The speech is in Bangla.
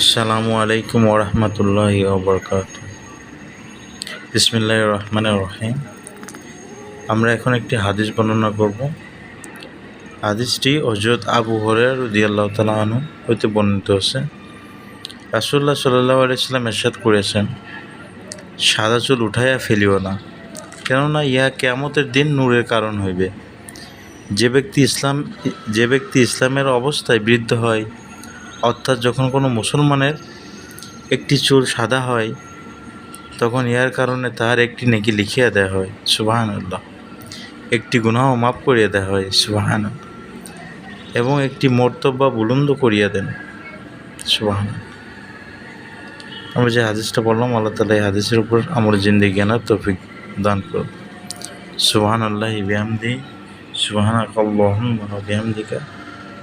আসসালামু আলাইকুম ওরহমতুল্লাহ ওবরকাত। বিসমিল্লাহ রহমান রহিম। আমরা এখন একটি হাদিস বর্ণনা করব। হাদিসটি হজরত আবু হরের রুদিয়াল্লাহ তালা আনু হইতে বর্ণিত হচ্ছে রাসুল্লাহ সাল্লাহ আলাইসাল্লাম এরশাদ করেছেন, সাদা চুল উঠাইয়া ফেলিও না, কেননা ইহা কেয়ামতের দিন নূরের কারণ হইবে। যে ব্যক্তি ইসলাম, যে ব্যক্তি ইসলামের অবস্থায় বৃদ্ধ হয় অর্থাৎ যখন কোনো মুসলমানের একটি চুল সাদা হয়, তখন ইহার কারণে তাহার একটি নেকি লিখিয়া দেওয়া হয় সুবাহান আল্লাহ একটি গুনাহ মাফ করিয়া দেওয়া হয় সুবাহান এবং একটি মর্তব্য বুলন্দ করিয়া দেন সুবাহান আমরা যে হাদিসটা বললাম আল্লাহ তালা এই হাদিসের উপর আমার জিন্দি জ্ঞানার তৌফিক দান করুন। সুবাহান আল্লাহ বিহামদি সুবাহান ব্যায়াম বিহামদিকা।